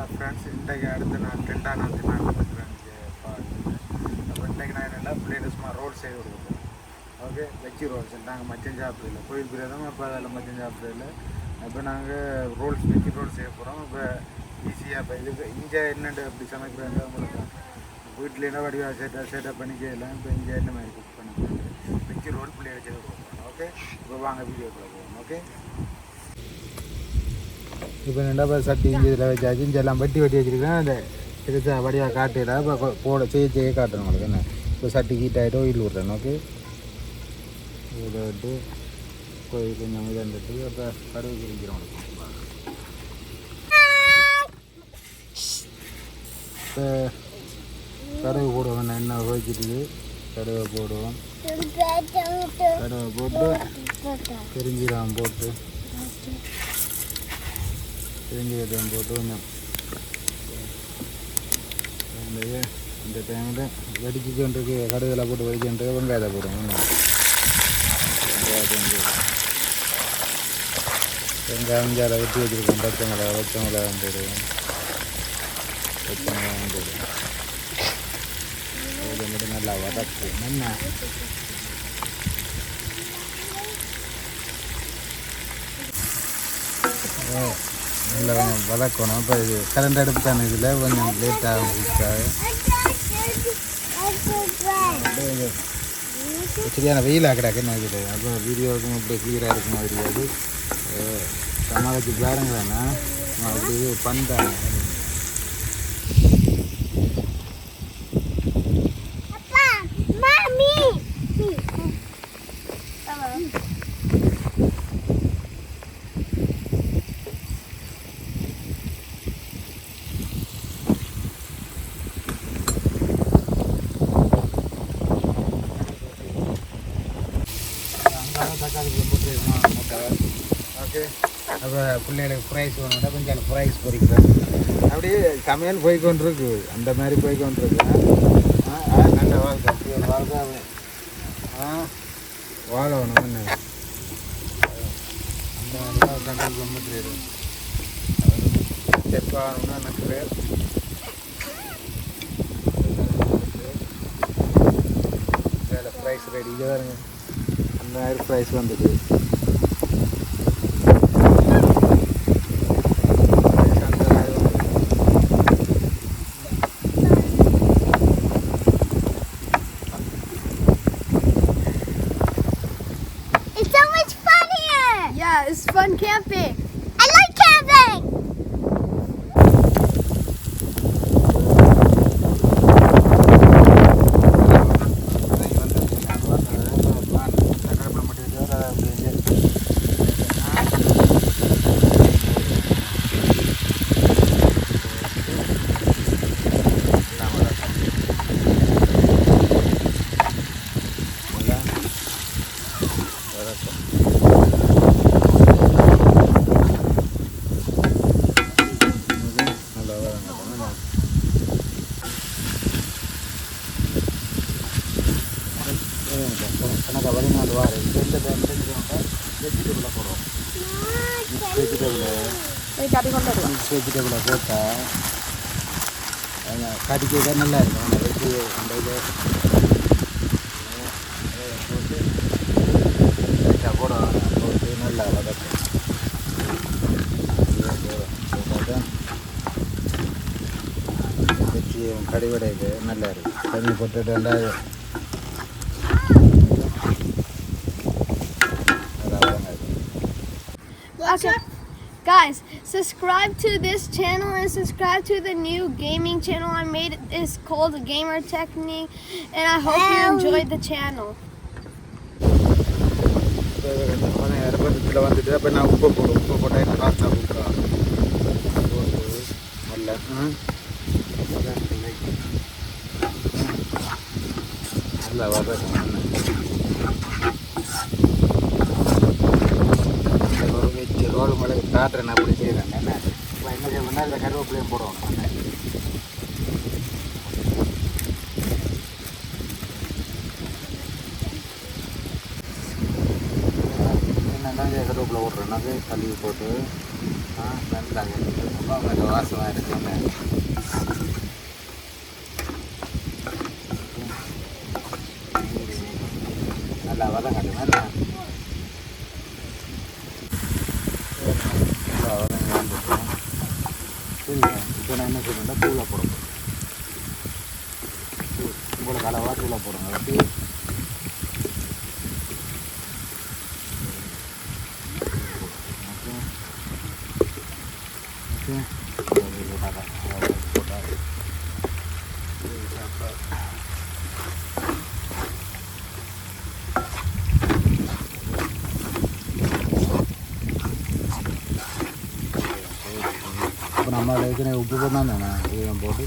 Hello friends இன்றைக்கு அடுத்த நான் ரெண்டாம் நாள் நான் இருக்கிறேன் அப்போ இன்றைக்கு நான் என்னென்னா பிள்ளைங்க சும்மா ரோட் சைடு கொடுக்குறேன் ஓகே வெஜ்ஜி ரோல்ஸ் நாங்கள் மச்சம் சாப்பிடல கோயில் பிரதம் அப்போ அதில் மச்சம் சாப்பிடல அப்போ நாங்கள் ரோல்ஸ் வெஜ்ஜி ரோல் செய்ய போகிறோம் இப்போ ஈஸியாக இப்போ இதுக்கு இங்கே என்னென்ன அப்படி சமைக்கிறேன் உங்களுக்கு? வீட்டில் என்ன வடிவாக செட்டாக செட்டப் பண்ணிக்கலாம் இப்போ இங்கே என்ன மாதிரி குக் பண்ணி வெஜ்ஜி ரோல் பிள்ளைங்க செய்ய கொடுக்குறோம் ஓகே இப்போ வாங்க வீடியோக்குள்ள போவோம். ஓகே இப்போ ரெண்டாவது சட்டி இஞ்சி இதில் வச்சாச்சு இஞ்சி எல்லாம் வெட்டி வெட்டி வச்சுருக்கேன். அந்த பெருசா வடிவாக காட்டிடா இப்போ போட செய்ய செய்ய காட்டுறேன் உங்களுக்கு என்ன? இப்போ சட்டி ஹீட் ஆகிட்டு ஆயில் விட்றேன் ஓகே. இதை விட்டு கோயில் கொஞ்சம் இதாண்டுட்டு அப்போ கடுகு உங்களுக்கு. இப்போ கடுகு போடுவோம். எண்ணெய் வச்சுட்டு கடுவை போடுவோம். கடுவை போட்டு. பெருஞ்சீரகம் போட்டு பெருஞ்சீரகம் போட்டு கொஞ்சம் இந்த இந்த டைமில் வெடிச்சு கொண்டிருக்கு போட்டு வெடிச்சுட்டு வெங்காயத்தை போடுவோம் இன்னும். வெங்காயத்தை வந்து வெங்காயம் ஜாலை வெட்டி வச்சுருக்கோம் பச்சை மிளகா பச்சை மிளகாய் போடுவோம் பச்சை மிளகாய் போடுவோம் அது மட்டும் நல்லா வதக்கு என்ன நல்லா கொஞ்சம் வதக்கணும் இப்போ இது கரண்ட் அடுப்பு தானே இதில்? கொஞ்சம் லேட்டாகும் குக்காக சரியான வெயிலாக கிடக்கு என்ன இதில். அப்போ வீடியோவுக்கும் இப்படி கிளியராக இருக்க மாதிரி சமாளிச்சு பாருங்களேண்ணா. அப்படி இது பண்ணிட்டாங்க தக்காளி போட்டு ஓகே அப்போ பிள்ளைகளுக்கு ப்ரைஸ் வேணும்னா கொஞ்சம் ப்ரைஸ் பொறிக்கிறேன் அப்படியே சமையல் போய் கொண்டிருக்கு அந்த மாதிரி போய் கொண்டிருக்கு ஆ ஆ நல்ல வாழ்க்கை வாழ்க்கை அப்படி ஆ வாழணும் என்ன? அந்த மாதிரி தான் தக்காளி ரொம்ப தெரியுது எனக்கு பேர் வேலை ப்ரைஸ் ரெடி இங்கே ಹನ್ನೆರಡು ಪ್ರೈಸ್ ಬಂದಿದೆ It's so much fun here! Yeah, it's fun camping. எனக்கு வெளிநாடு வார இந்த வெஜிடபிளை போடுவோம் மிக்ஸ் வெஜிடபிளை மிக்ஸ் வெஜிடபிளை போட்டால் கடிக்க நல்லா இருக்கும் அந்த வெஜி அந்த இது போட்டு லைட்டாக போடுவோம் போட்டு நல்லா வதக்கும் நல்லா இருக்கும் தண்ணி போட்டுட்டு நல்லா Okay. Guys, subscribe to this channel and subscribe to the new gaming channel I made. It's called Gamer Technique, and I hope you enjoyed the channel. இதில் வந்துட்டு அப்போ நான் உப்பு போடும் உப்பு போட்டால் எனக்கு ஃபாஸ்ட்டாக கொடுக்குறோம் போட்டு நல்ல நல்லா Roll நான் காட்டுறேன் அப்படி செய்கிறேன் என்ன இப்போ என்ன செய்யணும்னா இந்த கருவேப்பிலையும் போடுவோம். என்னென்னா கருவேப்பிலை விட்றேன் கழுவி போட்டு ஆ ரொம்ப கொஞ்சம் வாசமாக இருக்குங்க நல்லா வதங்கட்டும் நல்லா நல்லா வதங்கி வந்துட்டோம் சரி இப்போ நான் என்ன சொல்கிறேன்னா தூளை போட போகிறேன் உங்களுக்கு அளவாக தூளை போடுங்க அப்படி ஓகே ஓகே போட்டால் இப்போ நம்ம ஏற்கனவே உப்பு போட்டால் தானே ஈரம் போட்டு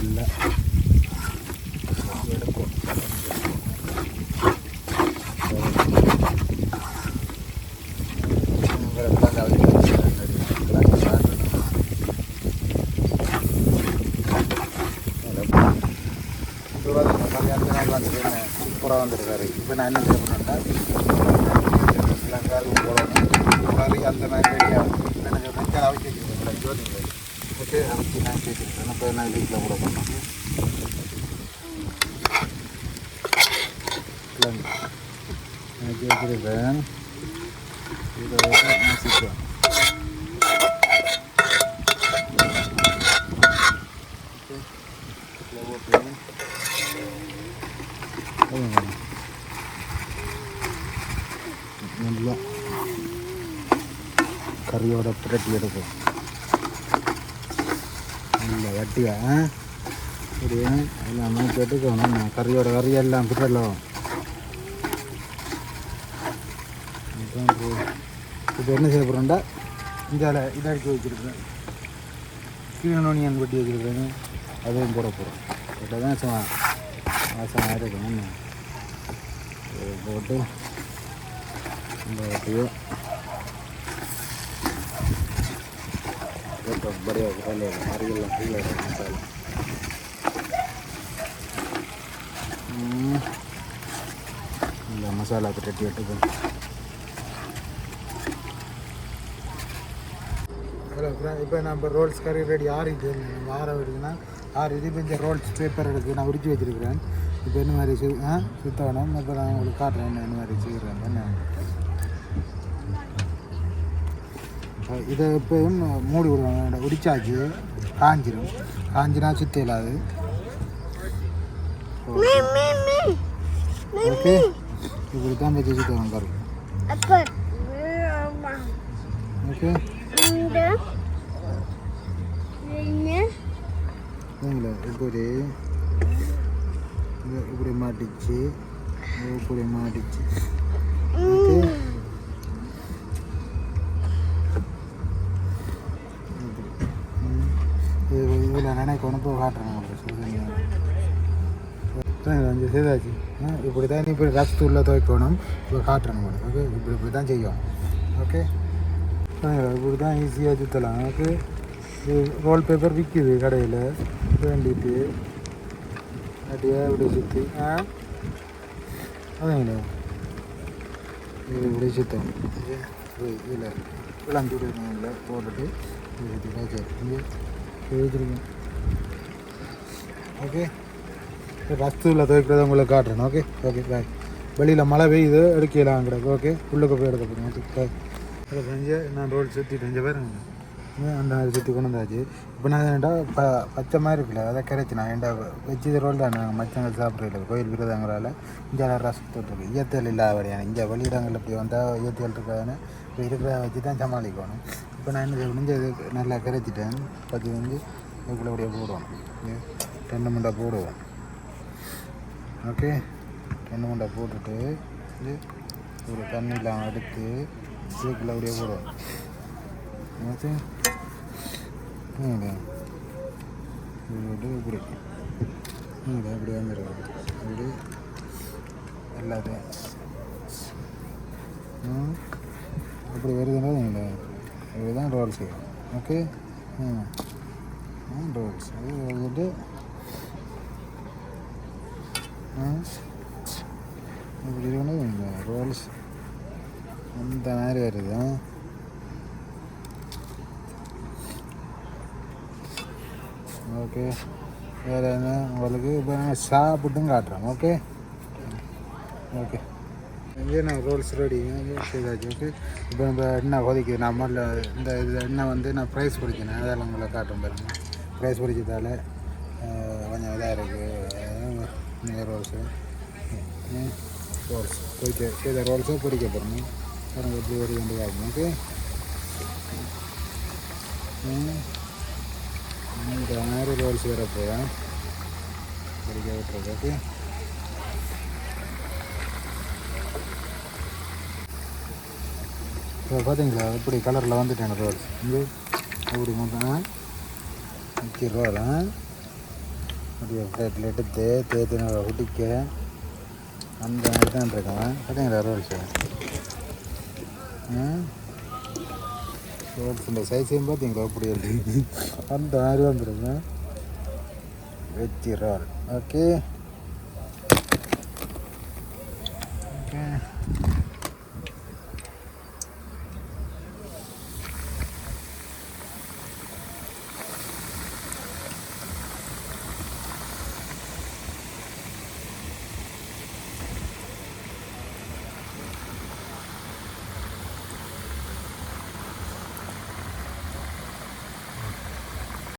இல்லை எடுக்கும் சூப்பராக வந்துருக்காரு இப்போ நான் என்ன செய்ய போனேன்னா எல்லாம் கறி போடணும் கறி அந்த மாதிரி ரெடியாக எனக்கு மஞ்சள் அவிச்சு வச்சுருக்கேன் ஜோதிங்க ஓகே அவிச்சு நான் கேட்டுருக்கேன் இப்போ நான் வீட்டில் கூட பண்ணேன் எனக்கு வச்சுருக்கேன் இதை வச்சு நசிப்பேன் நல்லா கட்டி எடுப்போம் எடுக்கும். இல்லை வட்டியா சரி எல்லாமே கெட்டுக்கணும் கறியோட கறி எல்லாம் பிட்டலும் இப்போ என்ன செய்ய போகிறோம்டா இதில் இதாக்கி வச்சுருக்கேன் கீழனோனியன் வெட்டி வச்சுருக்கேன் அதுவும் போட போகிறோம் இப்போ தான் சும்மா வாசமாக இருக்கணும் போட்டு இந்த வட்டியோ போட்டோம் பரியா கல்லையில் மறியெல்லாம் கீழே மசாலா ம். இந்த மசாலா பிரட்டி எடுத்துக்கணும் ஹலோ இப்போ நம்ம ரோல்ஸ் கறி ரெடி ஆறிட்டு நம்ம ஆற விடுதுன்னா ஆறு இது? இப்போ இந்த ரோல்ஸ் பேப்பர் எடுத்து நான் உரிச்சு வச்சுருக்கிறேன். இப்போ என்ன மாதிரி சு ஆ? சுத்தணும். இப்போ நான் உங்களுக்கு காட்டுறேன் என்ன என்ன மாதிரி செய்கிறேன் என்ன? இதை எப்பயும் மூடி விடுவாங்க? உரிச்சாச்சு காஞ்சிரும். காஞ்சினா சுத்த இல்லாது. ஓகே. இப்படி தான் வச்சு கறி Apa? ஓகே. இப்படி இப்படி மாட்டிச்சு. இப்படி மாட்டிச்சு. இதில் இதில் கொண்டு போய் காட்டுறேன் உங்களுக்கு கொஞ்சம் செய்தாச்சு. இப்படி தான் இப்படி ரசத்தூளில் துவைக்கணும் இப்போ காட்டுறேன் உங்களுக்கு ஓகே இப்படி இப்படி தான் செய்யும். ஓகே இப்படி தான் ஈஸியாக சுற்றலாம் ஓகே இது ரோல் பேப்பர் விற்கிது கடையில் வேண்டிட்டு அப்படியே இப்படி சுற்றி ஆ? அதுங்களா இது இப்படி சுத்தம் இதில் இளந்துடுங்கள போட்டுட்டு இது சுற்றி ஓகே இங்கே ஓகே ரஸ்தூவில் துவைக்கிறத உங்களுக்கு காட்டுறேன். ஓகே ஓகே பாய் வெளியில் மழை பெய்யுது எடுக்கலாம் கிடக்கு ஓகே உள்ளுக்கு போய் எடுக்க போகிறோம் ஓகே பாய் அதை செஞ்சு நான் ரோடு சுற்றி செஞ்ச பேர். அந்த மாதிரி சுற்றி கொண்டு வந்தாச்சு? இப்போ நான் ஏன்டா ப பச்சை மாதிரி இருக்குல்ல அதை கரைச்சி நான் ஏன்டா வச்சு ரோல் தான் நாங்கள் மச்சங்கள் சாப்பிட்றதில்ல கோயில் விருதங்களால் இங்கே ரசம் சுற்றிட்டுருக்கு இயற்கையில் இல்லாத வழியான இங்கே வெளியிடங்கள் இப்படி வந்தால் இயற்கையில் இருக்காதுன்னு இப்போ இருக்கிறத வச்சு தான் சமாளிக்கணும். இப்போ நான் என்ன செய்யணும் நல்லா கரைச்சிட்டேன் பற்றி வந்து இதுக்குள்ளே அப்படியே போடுவோம் ரெண்டு முண்டை போடுவோம். ஓகே? ரெண்டு முண்டை போட்டுட்டு இது ஒரு தண்ணியெலாம் எடுத்து இதுக்குள்ளே அப்படியே போடுவோம். ஓகே? இப்படி. இப்படி இப்படி வந்துடுவோம். இப்படி எல்லாத்தையும். அப்படி வருதுன்னா இல்லை இதுதான் ரோல்ஸ் ஓகே ரோல்ஸ் அது வந்துட்டு இப்படி இருக்கணும் இந்த ரோல்ஸ் அந்த மாதிரி வருது ஓகே வேறு என்ன? உங்களுக்கு இப்போ சாப்பிட்டும் காட்டுறோம் ஓகே ஓகே இங்கே நான் ரோல்ஸ் ரெடி செய்தாச்சு ஓகே இப்போ நம்ம என்ன கொதிக்குது நான் முதல்ல இந்த இதில் என்ன வந்து நான் ப்ரைஸ் பிடிச்சினேன் அதெல்லாம் உங்களை காட்டும் பாருங்க. ப்ரைஸ் பிடிச்சதால கொஞ்சம் இதாக இருக்குது ரோல்ஸு ரோல்ஸ் பிடிக்க செய்த ரோல்ஸும் பிடிக்க போகிறோம் பாருங்கள் எப்படி ஒரு ரெண்டு ஆகும் ஓகே இந்த மாதிரி ரோல்ஸ் வேறு போகிறேன் பொரிக்க விட்டுருக்கு ஓகே இப்போ பார்த்தீங்களா இப்படி கலரில் வந்துட்டேன் ரோல்ஸ் வந்து அப்படி மட்டும் நூற்றி ரூபா அப்படியே பிளேட்டில் எடுத்து தேத்து நல்லா குடிக்க அந்த எடுத்துன்னு இருக்கேன். பார்த்தீங்களா ரோல்ஸு ரோல்ஸுடைய சைஸையும் பார்த்தீங்களா அப்படி இருக்கு. அந்த மாதிரி வந்துருக்கேன் வெஜ்ஜி ரோல் ஓகே ஓகே